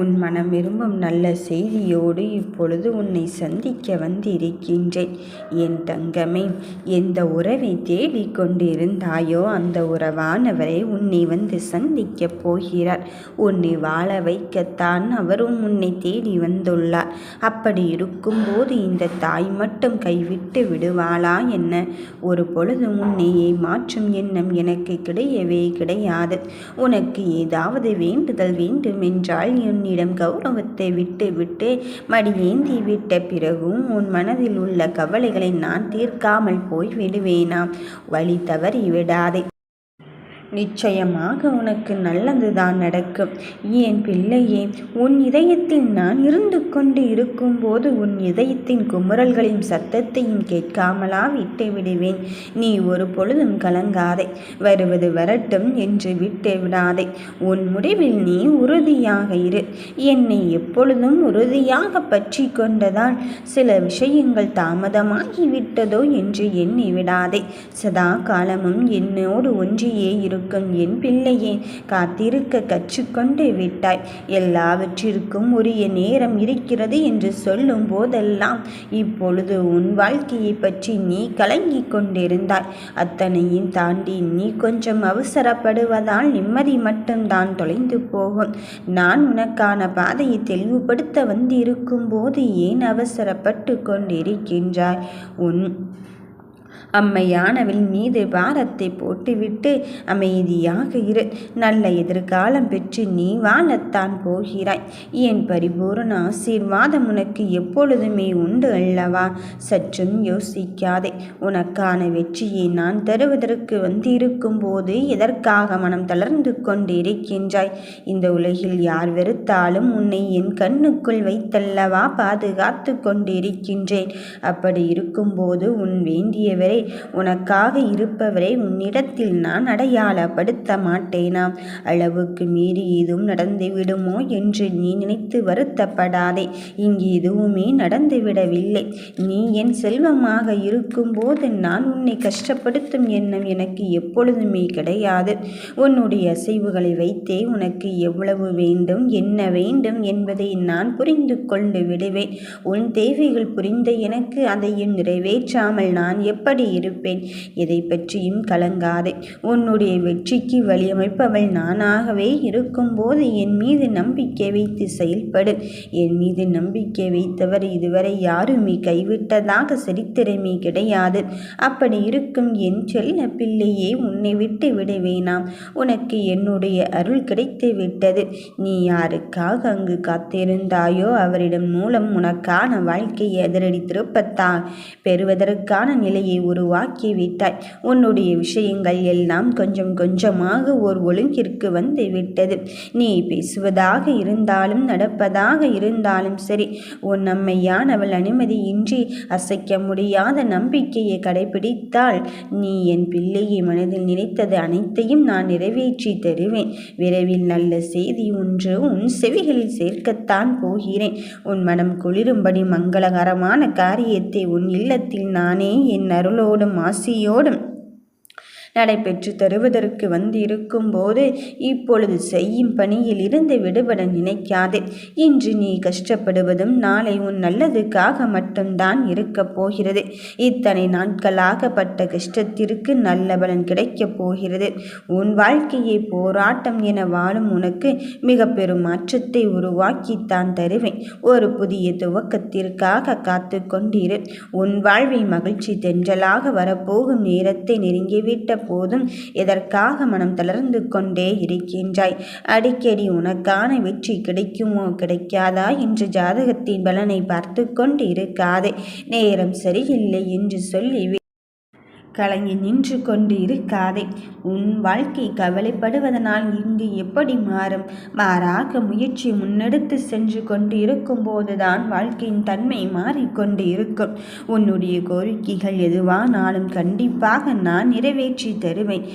உன் மனம் விரும்பும் நல்ல செய்தியோடு இப்பொழுது உன்னை சந்திக்க வந்திருக்கின்றேன். என் தங்கமே எந்த உறவை தேடிக் கொண்டிருந்தாயோ அந்த உறவானவரை உன்னை வந்து சந்திக்கப் போகிறார். உன்னை வாழ வைக்கத்தான் அவரும் உன்னை தேடி வந்துள்ளார். அப்படி இருக்கும்போது இந்த தாய் மட்டும் கைவிட்டு விடுவாளா என்ன? ஒரு பொழுது உன்னையே மாற்றும் எண்ணம் எனக்கு கிடையவே கிடையாது. உனக்கு ஏதாவது வேண்டுதல் வேண்டுமென்றால் என் உன்னிடம் கௌரவத்தை விட்டு விட்டு மடியேந்தி விட்ட பிறகும் உன் மனதில் உள்ள கவலைகளை நான் தீர்க்காமல் போய் விடுவேனாம் வழி தவறி விடாதே நிச்சயமாக உனக்கு நல்லதுதான் நடக்கும். என் பிள்ளையே உன் இதயத்தில் நான் இருந்து கொண்டு இருக்கும்போது உன் இதயத்தின் குமுறல்களின் சத்தத்தையும் கேட்காமலா விட்டு விடுவேன். நீ ஒரு பொழுதும் கலங்காதே. வருவது வரட்டும் என்று விட்டு விடாதே. உன் முடிவில் நீ உறுதியாக இரு. என்னை எப்பொழுதும் உறுதியாக பற்றி கொண்டதால் சில விஷயங்கள் தாமதமாகிவிட்டதோ என்று எண்ணி விடாதே. சதா காலமும் என்னோடு ஒன்றியே இரு. கொடுக்கும் என் பிள்ளையே காத்திருக்க கற்றுக்கொண்டு விட்டாய். எல்லாவற்றிற்கும் உரிய நேரம் இருக்கிறது என்று சொல்லும் போதெல்லாம் இப்பொழுது உன் வாழ்க்கையை பற்றி நீ கலங்கி கொண்டிருந்தாய். அத்தனையும் தாண்டி நீ கொஞ்சம் அவசரப்படுவதால் நிம்மதி மட்டும்தான் தொலைந்து போகும். நான் உனக்கான பாதையை தெளிவுபடுத்த வந்திருக்கும் போது ஏன் அவசரப்பட்டு கொண்டிருக்கின்றாய்? உன் அம்மையானவள் மீது பாரத்தை போட்டுவிட்டு அமைதியாக இரு. நல்ல எதிர்காலம் பெற்று நீ வாழத்தான் போகிறாய். என் பரிபூர்ண ஆசீர்வாதம் உனக்கு எப்பொழுதுமே உண்டு அல்லவா? சற்றும் யோசிக்காதே. உனக்கான வெற்றியை நான் தருவதற்கு வந்திருக்கும் போது எதற்காக மனம் தளர்ந்து கொண்டிருக்கின்றாய்? இந்த உலகில் யார் வெறுத்தாலும் உன்னை என் கண்ணுக்குள் வைத்தல்லவா பாதுகாத்து கொண்டிருக்கின்றேன். அப்படி இருக்கும்போது உன் வேண்டியவரை உனக்காக இருப்பவரை உன்னிடத்தில் நான் அடையாளப்படுத்த மாட்டேனாம் அளவுக்கு மீறி எதுவும் நடந்து விடுமோ என்று நீ நினைத்து வருத்தப்படாதே. இங்கு எதுவுமே நடந்துவிடவில்லை நீ என் செல்வமாக இருக்கும்போது நான் உன்னை கஷ்டப்படுத்தும் எண்ணம் எனக்கு எப்பொழுதுமே கிடையாது. உன்னுடைய அசைவுகளை வைத்தே உனக்கு எவ்வளவு வேண்டும் என்ன வேண்டும் என்பதை நான் புரிந்து கொண்டு விடுவேன். உன் தேவைகள் புரிந்த எனக்கு அதையும் நிறைவேற்றாமல் நான் எப்படி இருப்பேன். எதை பற்றியும் கலங்காதே. உன்னுடைய வெற்றிக்கு வழியமைப்பவள் நானாகவே இருக்கும்போது என் மீது நம்பிக்கை வைத்து செயல்படு. என் மீது நம்பிக்கை வைத்தவர் இதுவரை யாருமே கைவிட்டதாக சரித்திரமே கிடையாது. அப்படி இருக்கும் என் செல்ல பிள்ளையே உன்னை விட்டு விடுவேனாம். உனக்கு என்னுடைய அருள் கிடைத்து விட்டது. நீ யாருக்காக அங்கு காத்திருந்தாயோ அவரிடம் மூலம் உனக்கான வாழ்க்கையை எதிரடி திருப்பத்தான் பெறுவதற்கான நிலையை உருவாக்கி விட்டாய் உன்னுடைய விஷயங்கள் எல்லாம் கொஞ்சம் கொஞ்சமாக ஓர் ஒழுங்கிற்கு வந்து விட்டது. நீ பேசுவதாக இருந்தாலும் நடப்பதாக இருந்தாலும் சரி உன் நம்மையானவள் அனுமதியின்றி அசைக்க முடியாத நம்பிக்கையை கடைபிடித்தால் நீ என் பிள்ளையை மனதில் நினைத்தது அனைத்தையும் நான் நிறைவேற்றி தருவேன். விரைவில் நல்ல செய்தி ஒன்று உன் செவிகளில் சேர்க்கத்தான் போகிறேன். உன் மனம் குளிரும்படி மங்களகரமான காரியத்தை உன் இல்லத்தில் நானே என் அருளோடும் ஆசியோடும். நடைபெற்று தருவதற்கு வந்து இருக்கும்போது இப்பொழுது செய்யும் பணியில் இருந்து விடுபட நினைக்காதே. இன்று நீ கஷ்டப்படுவதும் நாளை உன் நல்லதுக்காக மட்டும்தான் இருக்கப் போகிறது. இத்தனை நாட்களாக பட்ட கஷ்டத்திற்கு நல்ல பலன் கிடைக்கப் போகிறது. உன் வாழ்க்கையை போராட்டம் என வாழும் உனக்கு மிக பெரும் மாற்றத்தை உருவாக்கித்தான் தருவேன். ஒரு புதிய துவக்கத்திற்காக காத்து கொண்டிரு. உன் வாழ்வில் மகிழ்ச்சி தென்றலாக வரப்போகும் நேரத்தை நெருங்கிவிட்ட போதும். எதற்காக மனம் தளர்ந்து கொண்டே இருக்கின்றாய்? அடிக்கடி உனக்கான வெற்றி கிடைக்குமோ கிடைக்காதா? என்று ஜாதகத்தின் பலனை பார்த்து கொண்டு இருக்காதே நேரம் சரியில்லை என்று சொல்லி கலங்கி நின்று கொண்டு இருக்காதே உன் வாழ்க்கை கவலைப்படுவதனால் இங்கு எப்படி மாறும்? மாறாக முயற்சி முன்னெடுத்து சென்று கொண்டு இருக்கும்போதுதான் வாழ்க்கையின் தன்மை மாறிக்கொண்டு இருக்கும் உன்னுடைய கோரிக்கைகள் எதுவானாலும் கண்டிப்பாக நான் நிறைவேற்றி தருவேன்.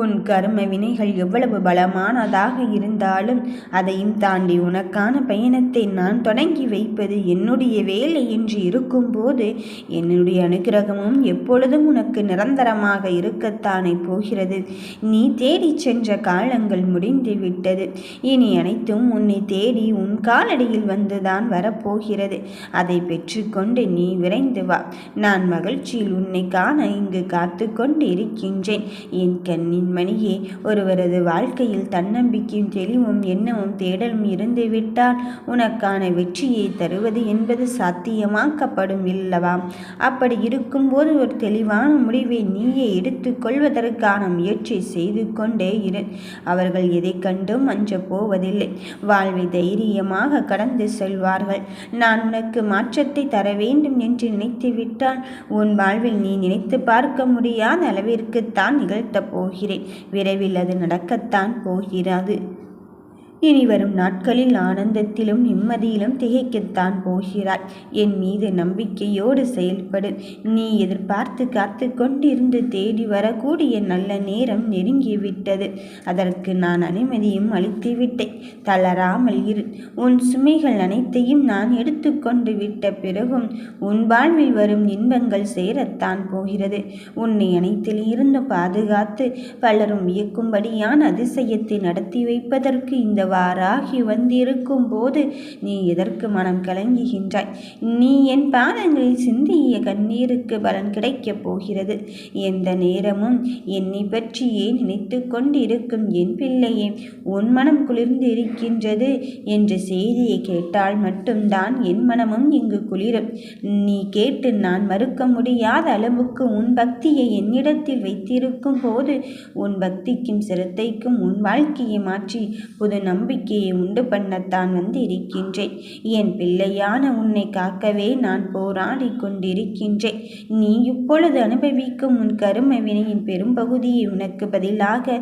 உன் கர்ம வினைகள் எவ்வளவு பலமானதாக இருந்தாலும் அதையும் தாண்டி உனக்கான பயணத்தை நான் தொடங்கி வைப்பது என்னுடைய வேலை என்று இருக்கும்போது என்னுடைய அனுகிரகமும் எப்பொழுதும் உனக்கு நிரந்தரமாக இருக்கத்தானே போகிறது. நீ தேடி சென்ற காலங்கள் முடிந்து விட்டது. இனி அனைத்தும் உன்னை தேடி உன் காலடியில் வந்துதான் வரப்போகிறது. அதை பெற்றுக்கொண்டு நீ விரைந்து வா. நான் மகிழ்ச்சியில் உன்னை காண இங்கு காத்து கொண்டு இருக்கின்றேன் என் கண்ணின் மணியே ஒருவரது வாழ்க்கையில் தன்னம்பிக்கையும் தெளிவும் எண்ணமும் தேடலும் இருந்துவிட்டால் உனக்கான வெற்றியை தருவது என்பது சாத்தியமாக்கப்படும் இல்லவா? அப்படி இருக்கும்போது ஒரு தெளிவான முடிவை நீயே எடுத்துக்கொள்வதற்கான முயற்சி செய்து கொண்டே இரு. அவர்கள் எதை கண்டும் அஞ்ச போவதில்லை. வாழ்வை தைரியமாக கடந்து செல்வார்கள். நான் உனக்கு மாற்றத்தை தர வேண்டும் என்று நினைத்துவிட்டால் உன் வாழ்வில் நீ நினைத்து பார்க்க முடியாத அளவிற்குத்தான் நிகழ்த்தப் போகிறேன். விரைவில் அது நடக்கத்தான் போகிறது. இனி வரும் நாட்களில் ஆனந்தத்திலும் நிம்மதியிலும் திகைக்கத்தான் போகிறாய். என் மீது நம்பிக்கையோடு செயல்படு. நீ எதிர்பார்த்து காத்து கொண்டிருந்து தேடி வரக்கூடிய நல்ல நேரம் நெருங்கிவிட்டது. அதற்கு நான் அனுமதியும் அளித்துவிட்டேன். தளராமல் இரு. உன் சுமைகள் அனைத்தையும் நான் எடுத்துக்கொண்டு விட்ட பிறகும் உன் வாழ்வில் வரும் இன்பங்கள் சேரத்தான் போகிறது. உன்னை அனைத்தில் இருந்து பாதுகாத்து பலரும் வியக்கும்படியான அதிசயத்தை நடத்தி வைப்பதற்கு இந்த வாராகி வந்திருக்கும் போது நீ எதற்கு மனம் கலங்குகின்றாய்? நீ என் பாதங்களில் சிந்திய கண்ணீருக்கு பலன் கிடைக்கப் போகிறது. எந்த நேரமும் என்னை பற்றியே நினைத்து கொண்டிருக்கும் என் பிள்ளையே உன் மனம் குளிர்ந்து இருக்கின்றது என்ற செய்தியை கேட்டால் மட்டும்தான் என் மனமும் இங்கு குளிரும். நீ கேட்டு நான் மறுக்க முடியாத அளவுக்கு உன் பக்தியை என்னிடத்தில் வைத்திருக்கும் போது உன் பக்திக்கும் சிரத்தைக்கும் உன் வாழ்க்கையை மாற்றி புது நம்பிக்கையை உண்டு பண்ணத்தான் வந்து இருக்கின்றேன் என் பிள்ளையான உன்னை காக்கவே நான் போராடி கொண்டிருக்கின்றேன். நீ இப்பொழுது அனுபவிக்கும் உன் கரும வினையின் பெரும்பகுதியை உனக்கு பதிலாக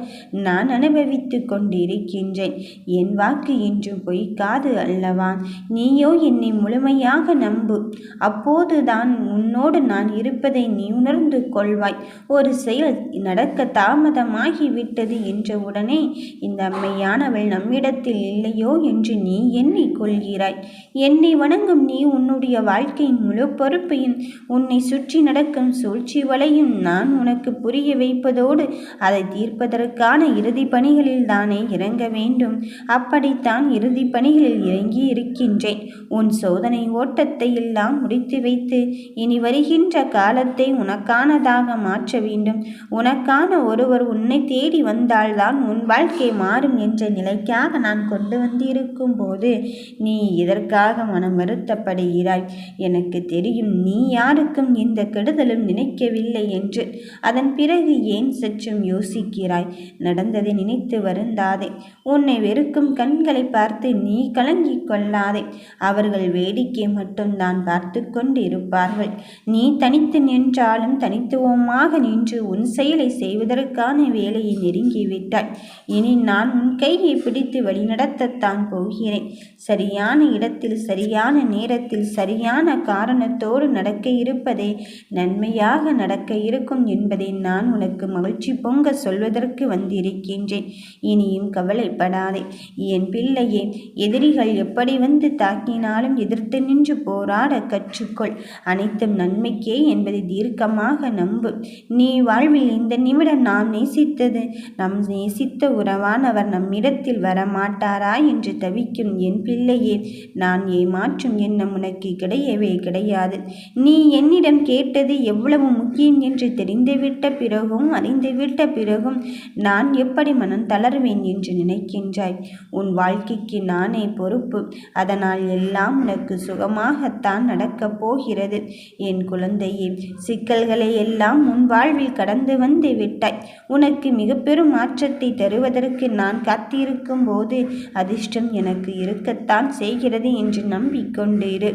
நான் அனுபவித்து கொண்டிருக்கின்றேன். என் வாக்கு என்றும் பொய்க்காது அல்லவா? நீயோ என்னை முழுமையாக நம்பு. அப்போதுதான் உன்னோடு நான் இருப்பதை நீ உணர்ந்து கொள்வாய். ஒரு செயல் நடக்க தாமதமாகிவிட்டது என்ற உடனே இந்த அம்மையானவள் என்னிடத்தில் இல்லையோ என்று நீ எண்ணிக்கொள்கிறாய் என்னை வணங்கும் நீ உன்னுடைய வாழ்க்கையின் முழு பொறுப்பையும் உன்னை சுற்றி நடக்கும் சூழ்ச்சி வலையும் நான் உனக்கு புரிய வைப்பதோடு அதை தீர்ப்பதற்கான இறுதி பணிகளில் தானே இறங்க வேண்டும். அப்படித்தான் இறுதி பணிகளில் இறங்கி இருக்கின்றேன். உன் சோதனை ஓட்டத்தை எல்லாம் முடித்து வைத்து இனி வருகின்ற காலத்தை உனக்கானதாக மாற்ற வேண்டும். உனக்கான ஒருவர் உன்னை தேடி வந்தால்தான் உன் வாழ்க்கை மாறும் என்ற நிலைக்காக நான் கொண்டு வந்திருக்கும் போது நீ இதற்காக மனம் வருத்தப்படுகிறாய் எனக்கு தெரியும் நீ யாருக்கும் இந்த கெடுதலும் நினைக்கவில்லை என்று. அதன் பிறகு ஏன் சற்றும் யோசிக்கிறாய்? நடந்ததை நினைத்து வருந்தாதே. உன்னை வெறுக்கும் கண்களை பார்த்து நீ கலங்கிக் கொள்ளாதே. அவர்கள் வேடிக்கை மட்டும்தான் பார்த்து கொண்டு இருப்பார்கள் நீ தனித்து நின்றாலும் தனித்துவமாக நின்று உன் செயலை செய்வதற்கான வேலையை நெருங்கிவிட்டாய். இனி நான் உன் கையை பிடித்து வழிநடத்தத்தான் போகிறேன். சரியான இடத்தில் சரியான நேரத்தில் சரியான காரணத்தோடு நடக்க இருப்பதே நன்மையாக நடக்க இருக்கும் என்பதை நான் உனக்கு மகிழ்ச்சி பொங்க சொல்வதற்கு வந்திருக்கின்றேன். இனியும் கவலைப்படாதே. என் பிள்ளையே எதிரிகள் எப்படி வந்து தாக்கினாலும் எதிர்த்து நின்று போராட கற்றுக்கொள். அனைத்தும் நன்மைக்கே என்பதை தீர்க்கமாக நம்பு. நீ வாழ்வில் இந்த நிமிடம் நாம் நேசித்தது நம் நேசித்த உறவானவர் நம்மிடத்தில் மாட்டாரா என்று தவிக்கும் என் பிள்ளையே நான் ஏமாற்றும் எண்ணம் உனக்கு கிடையவே கிடையாது. நீ என்னிடம் கேட்டது எவ்வளவு முக்கியம் என்று தெரிந்துவிட்ட பிறகும் அறிந்துவிட்ட பிறகும் நான் எப்படி மனம் தளர்வேன் என்று நினைக்கின்றாய். உன் வாழ்க்கைக்கு நானே பொறுப்பு. அதனால் எல்லாம் உனக்கு சுகமாகத்தான் நடக்கப் போகிறது. என் குழந்தையே சிக்கல்களை எல்லாம் உன் வாழ்வில் கடந்து வந்து விட்டாய். உனக்கு மிக பெரும் மாற்றத்தை தருவதற்கு நான் காத்திருக்கும் போது போது அதிர்ஷ்டம் எனக்கு இருக்கத்தான் செய்கிறது என்று நம்பிக்கொண்டிரு.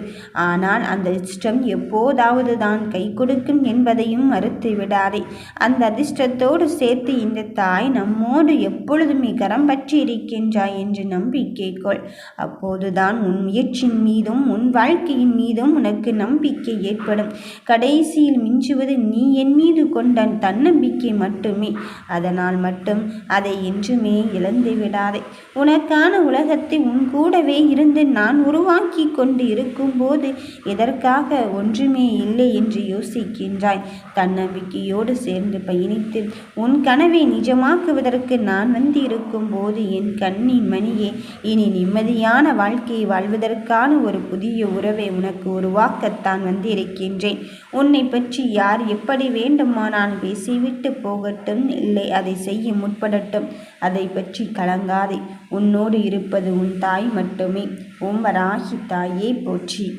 ஆனால் அந்த அதிர்ஷ்டம் எப்போதாவது தான் கை கொடுக்கும் என்பதையும் மறுத்து விடாதே அந்த அதிர்ஷ்டத்தோடு சேர்த்து இந்த தாய் நம்மோடு எப்பொழுதுமே கரம் பற்றி இருக்கின்றாய் என்று நம்பிக்கை கொள். அப்போதுதான் உன் முயற்சியின் மீதும் உன் வாழ்க்கையின் மீதும் உனக்கு நம்பிக்கை ஏற்படும். கடைசியில் மிஞ்சுவது நீ என் மீது கொண்ட தன்னம்பிக்கை மட்டுமே. அதனால் மட்டும் அதை என்றுமே இழந்து விடாதே உனக்கான உலகத்தை உன் கூடவே இருந்து நான் உருவாக்கி கொண்டு இருக்கும்போது எதற்காக ஒன்றுமே இல்லை என்று யோசிக்கின்றாய். தன்னம்பிக்கையோடு சேர்ந்து பயணித்து உன் கனவை நிஜமாக்குவதற்கு நான் வந்து இருக்கும்போது என் கண்ணின் மணியே இனி நிம்மதியான வாழ்க்கையை வாழ்வதற்கான ஒரு புதிய உறவை உனக்கு உருவாக்கத்தான் வந்திருக்கின்றேன். உன்னை பற்றி யார் எப்படி வேண்டுமானால் பேசிவிட்டு போகட்டும் இல்லை அதை செய்ய முற்படட்டும். அதை பற்றி கலங்காதே. உன்னோடு இருப்பது உன் தாய் மட்டுமே. ஓம்பராகி தாயே போற்றி.